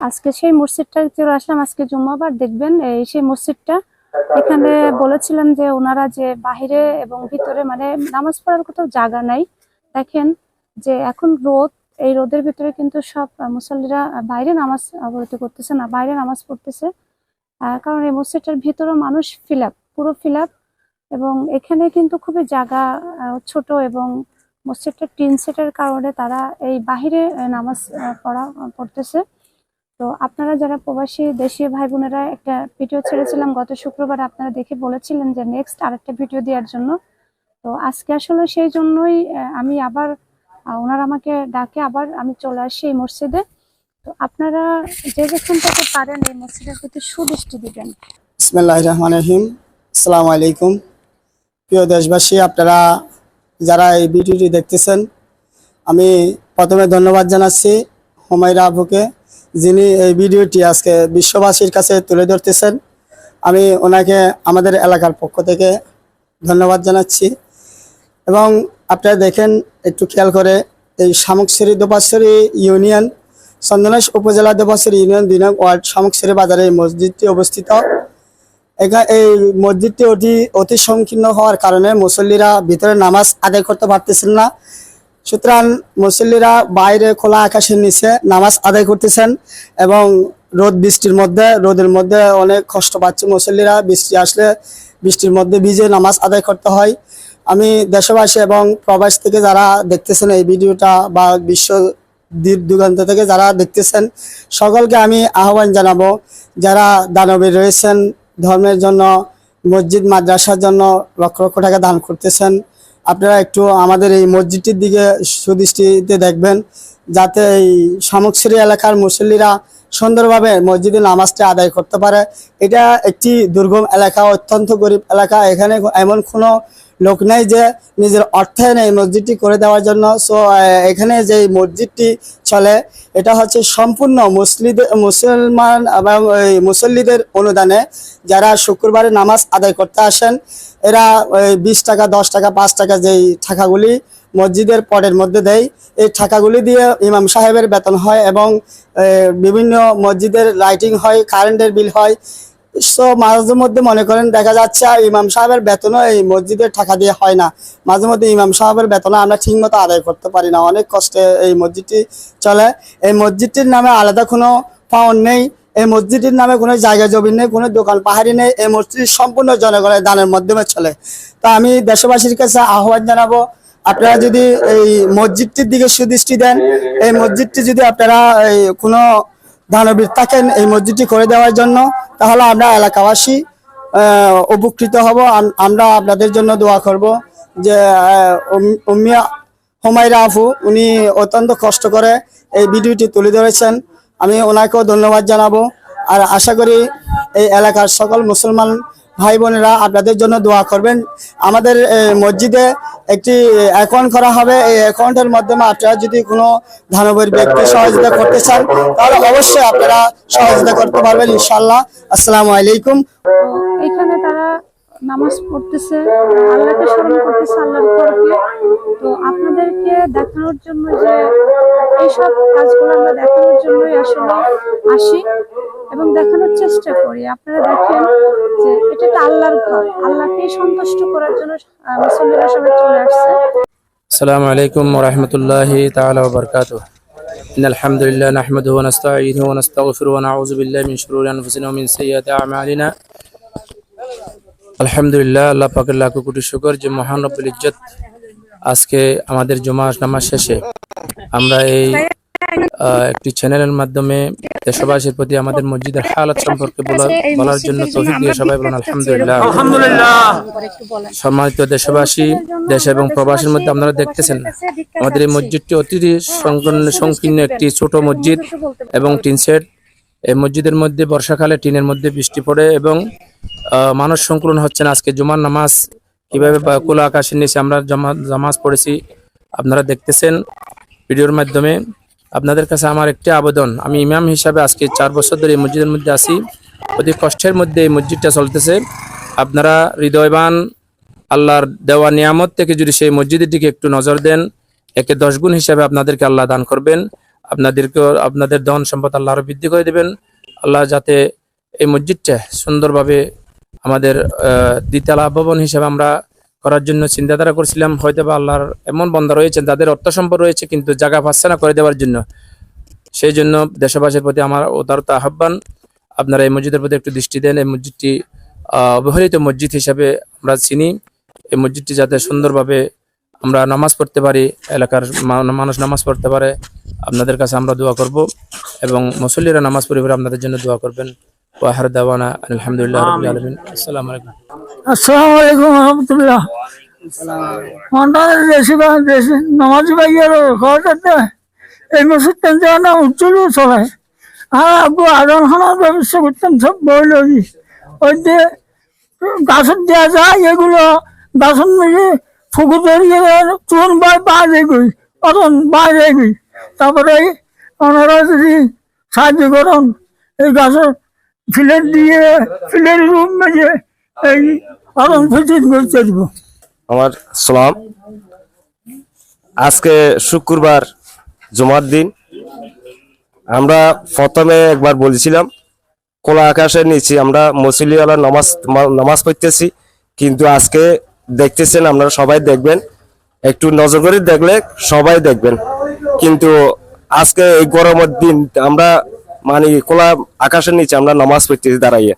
আজকে সেই মসজিদটা চলে আসলাম, আজকে জুম্মাবার, দেখবেন এই সেই মসজিদটা। এখানে বলেছিলেন যে ওনারা যে বাহিরে এবং ভিতরে মানে নামাজ পড়ার কোথাও জায়গা নাই। দেখেন যে এখন রোদ, এই রোদের ভিতরে কিন্তু সব মুসল্লিরা বাইরে নামাজ অবরত করতেছে না, বাইরে নামাজ পড়তেছে। কারণ এই মসজিদটার ভিতরে মানুষ ফিলাপ পুরো ফিলাপ এবং এখানে কিন্তু খুবই জায়গা ছোট এবং মসজিদটা টিন সেটের কারণে তারা এই বাহিরে নামাজ পড়া, পড়তেছে। তো আপনারা যারা প্রবাসী দেশীয় ভাই বোনেরা একটা ভিডিও ছেড়েছিলাম গত শুক্রবার, আপনারা দেখে বলেছিলেন যে নেক্সট আরেকটা ভিডিও দেওয়ার জন্য। তো আজকে আসলে সেই জন্যই আমি আবার ওনারা আমাকে ডাকে, আবার আমি চলে আসি এই মসজিদে। তো আপনারা যে যেখান থেকে পারেন এই মসজিদের প্রতি সুদৃষ্টি দিবেন। ইসমাল্লাহ রহমান রহিম। আসসালামু আলাইকুম। প্রিয় দেশবাসী, আপনারা যারা এই ভিডিওটি দেখতেছেন, আমি প্রথমে ধন্যবাদ জানাচ্ছি হুমায়রা আবুকে। যিনি এই ভিডিওটি আজকে বিশ্ববাসীর কাছে তুলে ধরতেছেন, আমি ওনাকে আমাদের এলাকার পক্ষ থেকে ধন্যবাদ জানাচ্ছি। এবং আপনারা দেখেন, একটু খেয়াল করে, এই শামুকশ্বরী দোপাশ্বরী ইউনিয়ন, চন্দনেশ উপজেলা দোপাশ্বরী ইউনিয়ন দুই নং ওয়ার্ড শামুকশ্বরী বাজারে এই মসজিদটি অবস্থিত। এখানে এই মসজিদটি অতি অতি সংকীর্ণ হওয়ার কারণে মুসল্লিরা ভিতরে নামাজ আদায় করতে পারতেছেন না। সুতরাং মুসল্লিরা বাইরে খোলা আকাশের নিচে নামাজ আদায় করতেছেন এবং রোদ বৃষ্টির মধ্যে, রোদের মধ্যে অনেক কষ্ট পাচ্ছে মুসল্লিরা। বৃষ্টি আসলে বৃষ্টির মধ্যে ভিজে নামাজ আদায় করতে হয়। আমি দেশবাসী এবং প্রবাস থেকে যারা দেখতেছেন এই ভিডিওটা বা বিশ্ব দূর দূরান্ত থেকে যারা দেখতেছেন, সকলকে আমি আহ্বান জানাব যারা দানবীর রয়েছেন, ধর্মের জন্য, মসজিদ, মাদ্রাসার জন্য লক্ষ লক্ষ টাকা দান করতেছেন। আপনারা একটু আমাদের এই মসজিদটির দিকে সুদৃষ্টিতে দেখবেন, যাতে এই শামুকশ্বরী এলাকার মুসল্লিরা সুন্দরভাবে মসজিদে নামাজটা আদায় করতে পারে। এটা একটি দুর্গম এলাকা, অত্যন্ত গরিব এলাকা। এখানে এমন কোনো লোক নেই যে নিজের অর্থায়ন এই মসজিদটি করে দেওয়ার জন্য। সো এখানে যে মসজিদটি চলে, এটা হচ্ছে সম্পূর্ণ মুসলিদের মুসলমান এবং মুসল্লিদের অনুদানে। যারা শুক্রবারে নামাজ আদায় করতে আসেন, এরা ওই বিশ টাকা, দশ টাকা, পাঁচ টাকা যেই টাকাগুলি মসজিদের পটের মধ্যে দেয়, এই টাকাগুলি দিয়ে ইমাম সাহেবের বেতন হয় এবং বিভিন্ন মসজিদের লাইটিং হয় কারেন্টের বিল হয়। সো মাঝে মধ্যে মনে করেন দেখা যাচ্ছে ইমাম সাহেবের বেতনও এই মসজিদের টাকা দিয়ে হয় না। মাঝে মধ্যে ইমাম সাহেবের বেতন আমরা ঠিক মতো আদায় করতে পারি না। অনেক কষ্টে এই মসজিদটি চলে। এই মসজিদটির নামে আলাদা কোনো পাউন্ড নেই। এই মসজিদটির নামে কোনো জায়গা জমি নেই, কোনো দোকান পাহাড়ি নেই। এই মসজিদ সম্পূর্ণ জনগণের দানের মাধ্যমে চলে। তো আমি দেশবাসীর কাছে আহ্বান জানাব, আপনারা যদি এই মসজিদটির দিকে সুদৃষ্টি দেন, এই মসজিদটি যদি আপনারা এই কোনো দানবীর থাকেন এই মসজিদটি করে দেওয়ার জন্য, তাহলে আমরা এলাকাবাসী উপকৃত হব। আমরা আপনাদের জন্য দোয়া করব যে উমিয়া উম- রাফু আফু, উনি অত্যন্ত কষ্ট করে এই ভিডিওটি তুলে ধরেছেন। আমি ওনাকেও ধন্যবাদ জানাব। আর আশা করি এই এলাকার সকল মুসলমান ভাই বোনেরা, আপনাদের জন্য দোয়া করবেন। আমাদের মসজিদে একটি অ্যাকাউন্ট করা হবে। এই অ্যাকাউন্টের মাধ্যমে আপনারা যদি কোনো ধানবীর ব্যক্তি সহযোগিতা করতে চান, তাহলে অবশ্যই আপনারা সহযোগিতা করতে পারবেন ইনশাল্লাহ আসসালামু আলাইকুম। এখানে তারা নামাজ পড়তেছে, আল্লাহকে স্মরণ করতেছে, আল্লাহর পরকে। তো আপনাদেরকে দেখানোর জন্য যে এইসব কাজগুলো আমরা দেখানোর জন্যই আসলে আসি। এবং দেখানোর চেষ্টা করি আপনারা দেখেন যে এটা একটা আল্লাহর ঘর আল্লাহকে সন্তুষ্ট করার জন্য আহ, মুসল্লিরা সবাই চলে আসছে السلام عليكم ورحمة الله تعالى وبركاته إن الحمد لله نحمده ونستعينه ونستغفره ونعوذ بالله من شرور أنفسنا ومن سيئات أعمالنا আলহামদুলিল্লাহ আল্লাহ পাকের লাখো কোটি শুকর যে মহান রব্বুল ইজ্জত আজকে আমাদের জমা নামাজ শেষে আমরা এই আহ, একটি চ্যানেলের মাধ্যমে দেশবাসীর প্রতি আমাদের মসজিদের হালাত সম্পর্কে বলার জন্য তৌফিক দিয়ে সবাই বলেন আলহামদুলিল্লাহ। সম্মানিত দেশবাসী দেশ এবং প্রবাসীর মধ্যে আপনারা দেখতেছেন আমাদের এই মসজিদটি অতি সংকীর্ণ সংকীর্ণ একটি ছোট মসজিদ এবং টিন সেট এই মসজিদের মধ্যে বর্ষাকালে টিনের মধ্যে বৃষ্টি পড়ে এবং আহ, মানুষ সংকুলন হচ্ছে না। আজকে জুমার নামাজ কীভাবে খোলা আকাশের নিচে আমরা জমা নামাজ পড়েছি আপনারা দেখতেছেন। ভিডিওর মাধ্যমে আপনাদের কাছে আমার একটি আবেদন। আমি ইমাম হিসাবে আজকে চার বছর ধরে এই মসজিদের মধ্যে আছি। অতি কষ্টের মধ্যে এই মসজিদটা চলতেছে। আপনারা হৃদয়বান আল্লাহর দেওয়া নিয়ামত থেকে যদি সেই মসজিদের দিকে একটু নজর দেন, একে দশ গুণ হিসাবে আপনাদেরকে আল্লাহ দান করবেন। আপনাদেরকেও আপনাদের ধন সম্পদ আল্লাহ আরও বৃদ্ধি করে দেবেন। আল্লাহ যাতে এই মসজিদটা সুন্দরভাবে আমাদের দ্বিতলা ভবন হিসেবে আমরা করার জন্য চিন্তাধারা করছিলাম হয়তো বা আল্লাহর এমন বন্ধ রয়েছেন তাদের অর্থ সম্পদ রয়েছে কিন্তু জায়গা পাচ্ছে না করে দেওয়ার জন্য। সেই জন্য দেশবাসীর প্রতি আমার উদারত আহ্বান। আপনারা এই মসজিদের প্রতি একটু দৃষ্টি দেন এই মসজিদটি আহ, অবহেলিত মসজিদ হিসাবে আমরা চিনি। এই মসজিদটি যাতে সুন্দরভাবে আমরা নামাজ পড়তে পারি এলাকার মানুষ নামাজ পড়তে পারে আপনাদের কাছে আমরা দোয়া করব এবং মুসল্লিরা নামাজ পড়ে আপনাদের জন্য দোয়া করবেন। ওয়াহার দাওয়ানা আলহামদুলিল্লাহ আলমিন। আসসালামু আলাইকুম। এই মসজিদটা যেন উজ্জ্বল চলে। আর করতাম সব বই যে গাছত দেওয়া যায়, এগুলো গাছত মিলে ফুকু তৈরি চুন বাই বাইরে গই, অতন বাইরে গই। তারপরে ওনারা যদি সাহায্য করেন, এই গাছের ফিলের দিয়ে ফিলের রুম মেজে এই আমার সালাম। আজকে শুক্রবার জুমার দিন। আমরা প্রথমে একবার বলেছিলাম, খোলা আকাশের নিচে আমরা মুসলিওয়ালা নামাজ নামাজ পড়তেছি, কিন্তু আজকে দেখতেছেন, আপনারা সবাই দেখবেন, একটু নজর করে দেখলে সবাই দেখবেন। কিন্তু আজকে এই গরমের দিন আমরা মানে খোলা আকাশের নিচে আমরা নামাজ পড়তেছি দাঁড়াইয়ে।